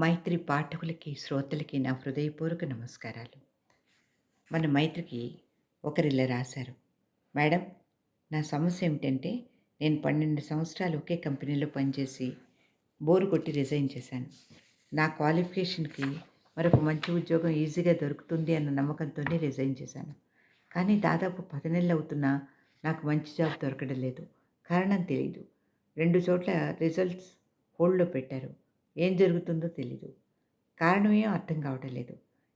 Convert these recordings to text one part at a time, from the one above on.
మైత్రి పాఠకులకి, శ్రోతలకి నా హృదయపూర్వక నమస్కారాలు. మన మైత్రికి ఒకరిలా రాశారు. మేడం నా సమస్య ఏమిటంటే నేను 12 సంవత్సరాలు ఒకే కంపెనీలో పనిచేసి బోరు కొట్టి రిజైన్ చేశాను. నా క్వాలిఫికేషన్‌కి మరొక మంచి ఉద్యోగం ఈజీగా దొరుకుతుంది అన్న నమ్మకంతోనే రిజైన్ చేశాను. కానీ దాదాపు పది నెలలు అవుతున్నా నాకు మంచి జాబ్ దొరకడం లేదు. కారణం తెలియదు రెండు చోట్ల రిజల్ట్స్ హోల్డ్‌లో పెట్టారు. ఏం జరుగుతుందో తెలీదు. కారణం ఏం అర్థం కావటం లేదు.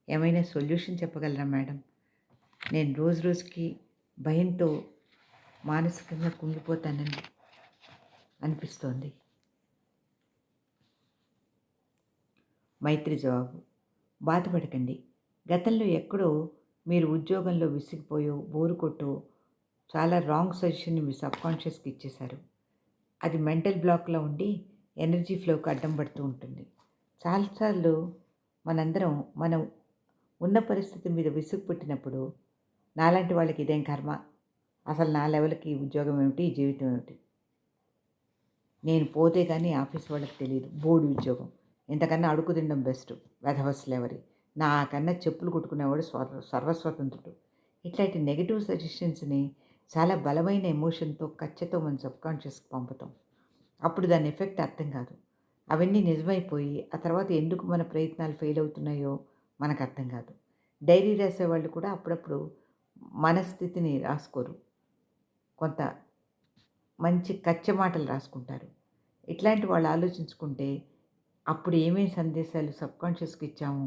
ఏమైనా సొల్యూషన్ చెప్పగలరా మేడం? నేను రోజు రోజుకి భయంతో మానసికంగా కుంగిపోతానని అనిపిస్తోంది. మైత్రి జవాబు: బాధపడకండి. గతంలో ఎక్కడో మీరు ఉద్యోగంలో విసిగిపోయో, బోరు కొట్టో చాలా రాంగ్ సజెషన్‌ని మీ సబ్‌కాన్షియస్‌కి ఇచ్చేశారు. అది మెంటల్ బ్లాక్లో ఉండి ఎనర్జీ ఫ్లోకి అడ్డం పడుతూ ఉంటుంది. చాలాసార్లు మనందరం మనం ఉన్న పరిస్థితి మీద విసుగు పుట్టినప్పుడు నాలాంటి వాళ్ళకి ఇదేం కర్మ! అసలు నా లెవెల్‌కి ఉద్యోగం ఏమిటి? జీవితం ఏమిటి? నేను పోతే కానీ ఆఫీస్ వాళ్ళకి తెలియదు బోర్డు ఉద్యోగం. ఇంతకన్నా అడుగు తినడం బెస్ట్. వెధవ స్లేవరీ. నాకన్నా చెప్పులు కుట్టుకునేవాడు స్వ సర్వస్వతంత్రుడు. ఇట్లాంటి నెగిటివ్ సజెషన్స్‌ని చాలా బలమైన ఎమోషన్‌తో, ఖచ్చితంగా మన సబ్‌కాన్షియస్‌కి పంపుతాం. అప్పుడు దాని ఎఫెక్ట్ అర్థం కాదు. అవన్నీ నిజమైపోయి ఆ తర్వాత ఎందుకు మన ప్రయత్నాలు ఫెయిల్ అవుతున్నాయో మనకు అర్థం కాదు. డైరీ రాసేవాళ్ళు కూడా అప్పుడప్పుడు మన స్థితిని రాసుకోరు. కొంత మంచి కచ్చ మాటలు రాసుకుంటారు. ఇట్లాంటి వాళ్ళు ఆలోచించుకుంటే అప్పుడు ఏమేమి సందేశాలు సబ్‌కాన్షియస్‌కి ఇచ్చాము,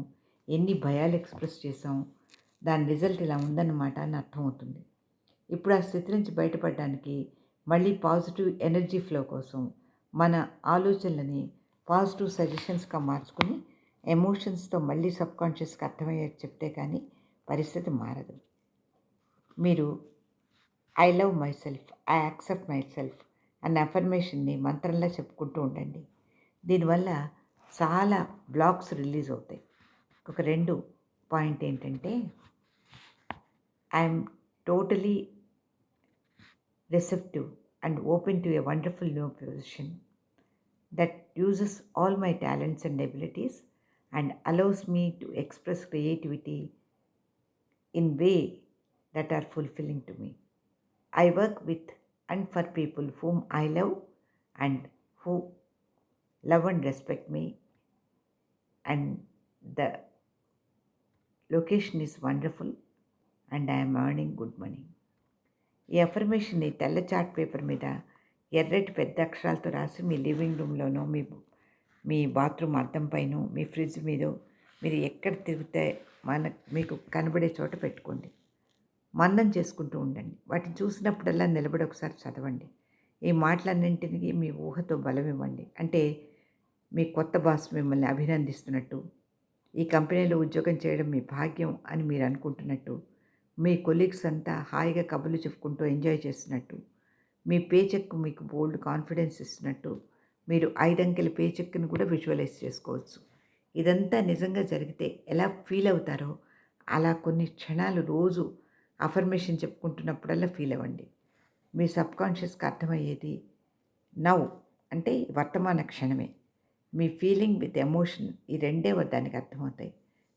ఎన్ని భయాలు ఎక్స్‌ప్రెస్ చేసాము దాని రిజల్ట్ ఇలా ఉందన్నమాట అని అర్థమవుతుంది. ఇప్పుడు ఆ స్థితి నుంచి బయటపడడానికి మళ్ళీ పాజిటివ్ ఎనర్జీ ఫ్లో కోసం మన ఆలోచనలని పాజిటివ్ సజెషన్స్‌గా మార్చుకుని ఎమోషన్స్‌తో మళ్ళీ సబ్‌కాన్షియస్‌కి అర్థమయ్యేట్టు చెప్తే కానీ పరిస్థితి మారదు. మీరు I love my self I accept my self అన్న అఫర్మేషన్‌ని మంత్రంలా చెప్పుకుంటూ ఉండండి. దీనివల్ల చాలా బ్లాక్స్ రిలీజ్ అవుతాయి. ఒక రెండు పాయింట్ ఏంటంటే I totally receptive and open to a wonderful new position that uses all my talents and abilities and allows me to express creativity in way that are fulfilling to me. I work with and for people whom I love and who love and respect me and the location is wonderful and I am earning good money. ఈ అఫర్మేషన్‌ని తెల్ల chart paper మీద ఎర్రటి పెద్ద అక్షరాలతో రాసి మీ living రూమ్‌లోనో, మీ మీ bathroom అద్దం పైన మీ fridge మీద మీరు ఎక్కడ తిరిగితే మన మీకు కనబడే చోట పెట్టుకోండి. మందం చేసుకుంటూ ఉండండి. వాటిని చూసినప్పుడల్లా నిలబడి ఒకసారి చదవండి. ఈ మాటలన్నింటినీ మీ ఊహతో బలం ఇవ్వండి. అంటే మీ కొత్త బాస్ మిమ్మల్ని అభినందిస్తున్నట్టు, ఈ కంపెనీలో ఉద్యోగం చేయడం మీ భాగ్యం అని మీరు అనుకుంటున్నట్టు, మీ కొలీగ్స్ అంతా హాయిగా కబుర్లు చెప్పుకుంటూ ఎంజాయ్ చేస్తున్నట్టు, మీ పేచెక్ మీకు బోల్డ్ కాన్ఫిడెన్స్ ఇస్తున్నట్టు, మీరు 5 అంకెల కూడా విజువలైజ్ చేసుకోవచ్చు. ఇదంతా నిజంగా జరిగితే ఎలా ఫీల్ అవుతారో అలా కొన్ని క్షణాలు రోజు అఫర్మేషన్ చెప్పుకుంటున్నప్పుడల్లా ఫీల్ అవ్వండి. మీ సబ్‌కాన్షియస్‌కి అర్థమయ్యేది నౌ అంటే వర్తమాన క్షణమే. మీ ఫీలింగ్ విత్ ఎమోషన్ ఈ రెండే దానికి అర్థమవుతాయి.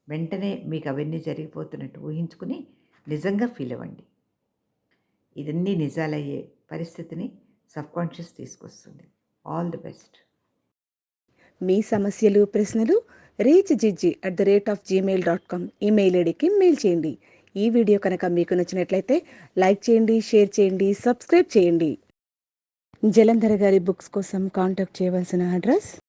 వెంటనే మీకు అవన్నీ జరిగిపోతున్నట్టు ఊహించుకుని నిజంగా ఫీల్ అవ్వండి. ఇదన్నీ నిజాలయ్యే పరిస్థితిని సబ్‌కాన్షియస్ తీసుకొస్తుంది. All the best. మీ సమస్యలు, ప్రశ్నలు reach జిజ్జి at the rate of Gmail dot com email ఐడికి మెయిల్ చేయండి. ఈ వీడియో కనుక మీకు నచ్చినట్లయితే లైక్ చేయండి, షేర్ చేయండి, సబ్స్క్రైబ్ చేయండి. జలంధర్ గారి బుక్స్ కోసం కాంటాక్ట్ చేయవలసిన అడ్రస్